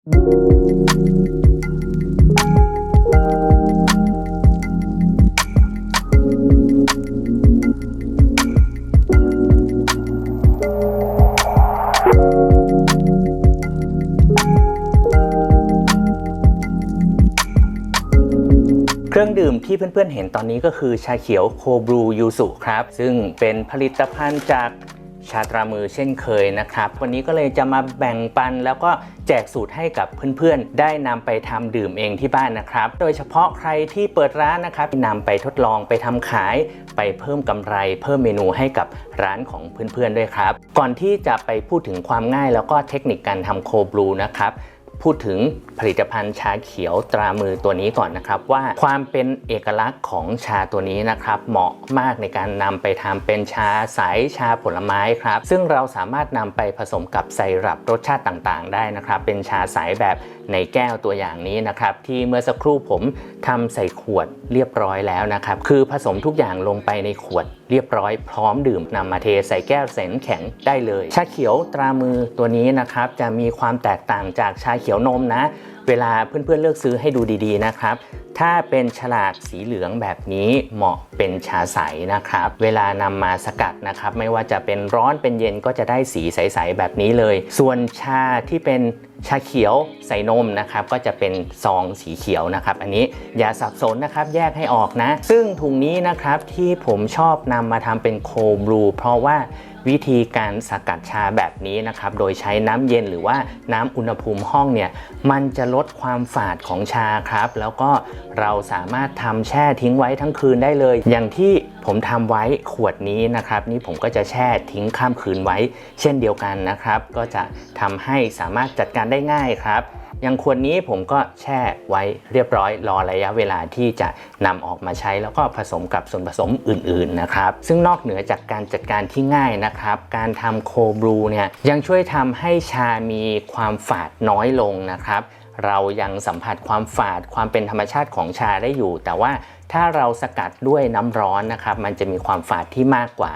เครื่องดื่มที่เพื่อนๆเห็นตอนนี้ก็คือชาเขียวโคบรูยูสุครับ ซึ่งเป็นผลิตภัณฑ์จาก ชาตรามือเช่นเคยนะครับ วันนี้ก็เลยจะมาแบ่งปันแล้วก็แจกสูตรให้กับเพื่อนๆ ได้นำไปทำดื่มเองที่บ้านนะครับ โดยเฉพาะใครที่เปิดร้านนะครับนำไปทดลองไปทำขายไปเพิ่มกำไร เพิ่มเมนูให้กับร้านของเพื่อนๆด้วยครับ ก่อนที่จะไปพูดถึงความง่ายแล้วก็เทคนิคการทำโคบลูนะครับ พูดถึงผลิตภัณฑ์ชาเขียวตรามือตัวนี้ก่อนนะครับ ว่าความเป็นเอกลักษณ์ของชาตัวนี้นะครับ เหมาะมากในการนำไปทำเป็นชาใสชาผลไม้ครับ ซึ่งเราสามารถนำไปผสมกับไซรัปรสชาติต่างๆ ได้นะครับ เป็นชาใสแบบในแก้วตัวอย่างนี้นะครับ ที่เมื่อสักครู่ผมทำใส่ขวดเรียบร้อยแล้วนะครับ คือผสมทุกอย่างลงไปในขวดเรียบร้อยพร้อมดื่มนำมาเทใส่แก้วใส่น้ำแข็งได้เลย ชาเขียวตรามือตัวนี้นะครับจะมีความแตกต่างจากชาเขียวียวนมนะ เวลาเพื่อนๆเลือกซื้อให้ดูดีๆนะครับ ถ้าเป็นฉลากสีเหลืองแบบนี้เหมาะเป็นชาใสนะครับ เวลานำมาสกัดนะครับ ไม่ว่าจะเป็นร้อนเป็นเย็นก็จะได้สีใสๆแบบนี้เลย ส่วนชาที่เป็นชาเขียวใส่นมนะครับก็จะเป็นซองสีเขียวนะครับ อันนี้อย่าสับสนนะครับแยกให้ออกนะ ซึ่งถุงนี้นะครับที่ผมชอบนำมาทำเป็นโคบลูเพราะว่า วิธีการสกัดชาแบบนี้นะครับ โดยใช้น้ำเย็นหรือว่าน้ำอุณหภูมิห้องเนี่ยมันจะลดความฝาดของชาครับ แล้วก็เราสามารถทำแช่ทิ้งไว้ทั้งคืนได้เลย อย่างที่ผมทำไว้ขวดนี้นะครับ นี่ผมก็จะแช่ทิ้งข้ามคืนไว้ เช่นเดียวกันนะครับ ก็จะทำให้สามารถจัดการได้ง่ายครับอย่างขวดนี้ผมก็แช่ไว้เรียบร้อยรอระยะเวลาที่จะนำออกมาใช้ แล้วก็ผสมกับส่วนผสมอื่นๆนะครับ ซึ่งนอกเหนือจากการจัดการที่ง่ายนะครับ การทำโคบรูเนี่ยยังช่วยทำให้ชามีความฝาดน้อยลงนะครับ เรายังสัมผัสความฝาดความเป็นธรรมชาติของชาได้อยู่ แต่ว่าถ้าเราสกัดด้วยน้ำร้อนนะครับ มันจะมีความฝาดที่มากกว่า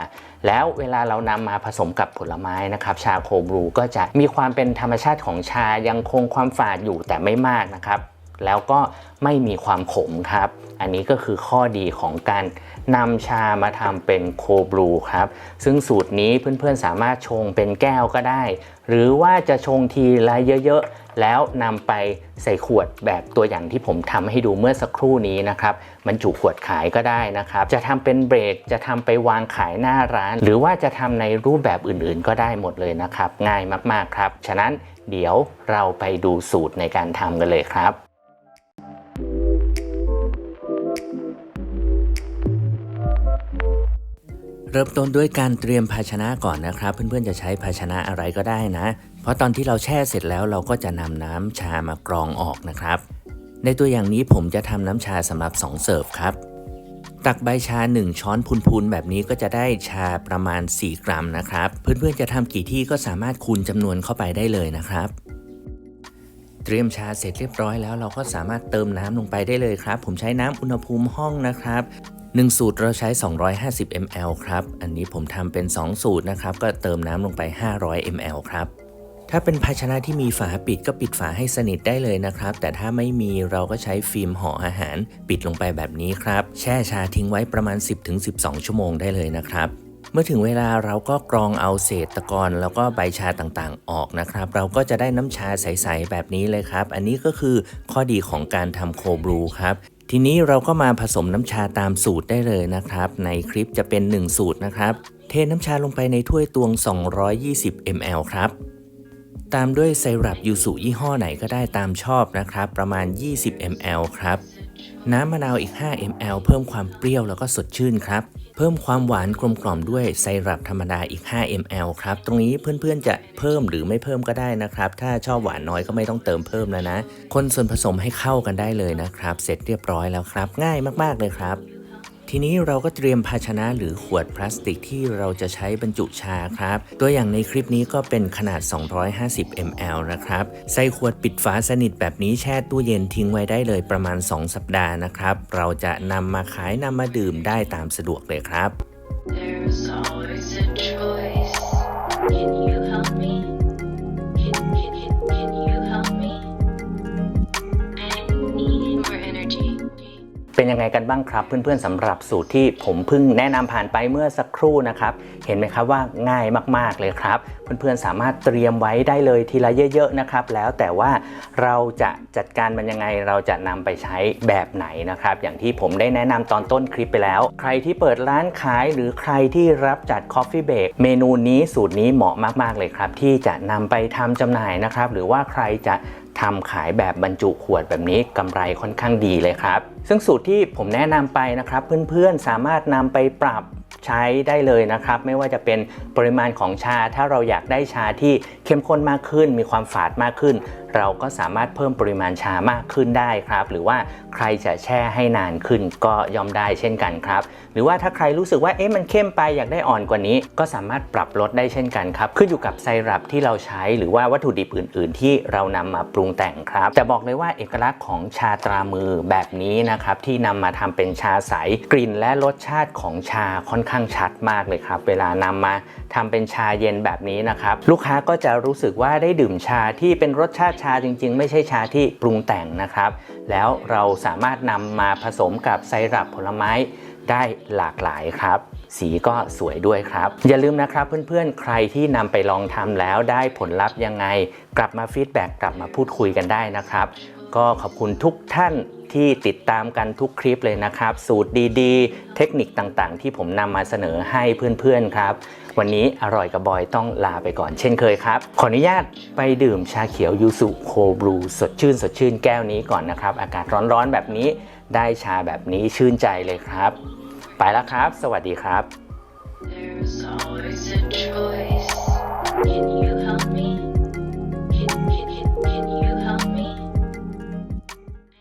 แล้วเวลาเรานำมาผสมกับผลไม้นะครับ ชาโคบรูก็จะมีความเป็นธรรมชาติของชายังคงความฝาดอยู่แต่ไม่มากนะครับ แล้วก็ไม่มีความขมครับ อันนี้ก็คือข้อดีของการนำชามาทำเป็นโคบลูครับ ซึ่งสูตรนี้เพื่อนๆสามารถชงเป็นแก้วก็ได้ หรือว่าจะชงทีละเยอะๆ แล้วนำไปใส่ขวดแบบตัวอย่างที่ผมทำให้ดูเมื่อสักครู่นี้นะครับบรรจุขวดขายก็ได้นะครับ จะทำเป็นเบรกจะทำไปวางขายหน้าร้าน หรือว่าจะทำในรูปแบบอื่นๆ ก็ได้หมดเลยนะครับ ง่ายมากๆครับ ฉะนั้นเดี๋ยวเราไปดูสูตรในการทำกันเลยครับเริ่มต้นด้วยการเตรียมภาชนะก่อนนะครับ เพื่อนๆจะใช้ภาชนะอะไรก็ได้นะ เพราะตอนที่เราแช่เสร็จแล้วเราก็จะนำน้ำชามากรองออกนะครับ ในตัวอย่างนี้ผมจะทำน้ำชาสำหรับ 2 เสิร์ฟครับ ตักใบชา 1 ช้อนพูนๆแบบนี้ก็จะได้ชาประมาณ 4 กรัมนะครับ เพื่อนๆจะทำกี่ที่ก็สามารถคูณจำนวนเข้าไปได้เลยนะครับ เตรียมชาเสร็จเรียบร้อยแล้วเราก็สามารถเติมน้ำลงไปได้เลยครับ ผมใช้น้ำอุณหภูมิห้องนะครับ1 สูตรเราใช้ 250 ml ครับ อันนี้ผมทำเป็น 2 สูตรนะครับ ก็เติมน้ำลงไป 500 ml ครับ ถ้าเป็นภาชนะที่มีฝาปิดก็ปิดฝาให้สนิทได้เลยนะครับ แต่ถ้าไม่มีเราก็ใช้ฟิล์มห่ออาหาร ปิดลงไปแบบนี้ครับ แช่ชาทิ้งไว้ประมาณ 10-12 ชั่วโมงได้เลยนะครับเมื่อถึงเวลาเราก็กรองเอาเศษตะกอนแล้วก็ใบชาต่างๆ ออกนะครับ เราก็จะได้น้ำชาใสๆแบบนี้เลยครับ อันนี้ก็คือข้อดีของการทำโคบรูครับทีนี้เราก็มาผสมน้ำชาตามสูตรได้เลยนะครับ ในคลิปจะเป็น 1 สูตรนะครับ เทน้ำชาลงไปในถ้วยตวง 220 ml ครับ ตามด้วยไซรัปยูสุยี่ห้อไหนก็ได้ตามชอบนะครับ ประมาณ 20 ml ครับ น้ำมะนาวอีก 5 ml เพิ่มความเปรี้ยวแล้วก็สดชื่นครับ เพิ่มความหวานกลมกล่อมด้วยไซรัปธรรมดาอีก 5 ml ครับ ตรงนี้เพื่อนๆจะเพิ่มหรือไม่เพิ่มก็ได้นะครับ ถ้าชอบหวานน้อยก็ไม่ต้องเติมเพิ่มแล้วนะ คนส่วนผสมให้เข้ากันได้เลยนะครับ เสร็จเรียบร้อยแล้วครับ ง่ายมากๆเลยครับ ทีนี้เราก็เตรียมภาชนะหรือขวดพลาสติกที่เราจะใช้บรรจุชาครับ ตัวอย่างในคลิปนี้ก็เป็นขนาด 250 ml นะครับ ใส่ขวดปิดฝาสนิทแบบนี้แช่ตู้เย็นทิ้งไว้ได้เลยประมาณ 2 สัปดาห์นะครับ เราจะนำมาขายนำมาดื่มได้ตามสะดวกเลยครับ There's always a choice. เป็นยังไงกันบ้างครับ เพื่อนๆสำหรับสูตรที่ผมเพิ่งแนะนำผ่านไปเมื่อสักครู่นะครับ เห็นไหมครับว่าง่ายมากๆเลยครับ เพื่อนๆสามารถเตรียมไว้ได้เลยทีละเยอะ ๆนะครับ แล้วแต่ว่าเราจะจัดการมันยังไงเราจะนำไปใช้แบบไหนนะครับ อย่างที่ผมได้แนะนำตอนต้นคลิปไปแล้ว ใครที่เปิดร้านขายหรือใครที่รับจัด Coffee Break เมนูนี้สูตรนี้เหมาะมากๆเลยครับ ที่จะนำไปทำจำหน่ายนะครับ หรือว่าใครจะ ทำขายแบบบรรจุขวดแบบนี้กำไรค่อนข้างดีเลยครับ ซึ่งสูตรที่ผมแนะนำไปนะครับ เพื่อนๆสามารถนำไปปรับใช้ได้เลยนะครับ ไม่ว่าจะเป็นปริมาณของชาถ้าเราอยากได้ชาที่เข้มข้นมากขึ้น มีความฝาดมากขึ้น เราก็สามารถเพิ่มปริมาณชามากขึ้นได้ครับ หรือว่าใครจะแช่ให้นานขึ้นก็ยอมได้เช่นกันครับ หรือว่าถ้าใครรู้สึกว่าเอ๊ะมันเข้มไปอยากได้อ่อนกว่านี้ ก็สามารถปรับลดได้เช่นกันครับ ขึ้นอยู่กับไซรัปที่เราใช้หรือว่าวัตถุดิบอื่น ๆ ที่เรานำมาปรุงแต่งครับ แต่บอกเลยว่าเอกลักษณ์ของชาตรามือแบบนี้นะครับที่นำมาทำเป็นชาใสกลิ่นและรสชาติของชาค่อนข้างชัดมากเลยครับ เวลานำมาทำเป็นชาเย็นแบบนี้นะครับ ลูกค้าก็จะรู้สึกว่าได้ดื่มชาที่เป็นรสชาติชาจริง ๆ ไม่ใช่ชาที่ปรุงแต่งนะครับ แล้วเราสามารถนำมาผสมกับไซรัปผลไม้ได้หลากหลายครับ สีก็สวยด้วยครับ อย่าลืมนะครับเพื่อนๆ ใครที่นำไปลองทำแล้วได้ผลลัพธ์ยังไง กลับมาฟีดแบ็กกลับมาพูดคุยกันได้นะครับ ก็ขอบคุณทุกท่าน ที่ติดตามกันทุกคลิปเลยนะครับ สูตรดีๆ เทคนิคต่างๆ ที่ผมนำมาเสนอให้เพื่อนๆครับ วันนี้อร่อยกับบอยต้องลาไปก่อนเช่นเคยครับ ขออนุญาตไปดื่มชาเขียวยูสุโคบลูสดชื่นสดชื่นแก้วนี้ก่อนนะครับ อากาศร้อนๆแบบนี้ได้ชาแบบนี้ชื่นใจเลยครับ ไปแล้วครับ สวัสดีครับ There's always a choice. Can you help me?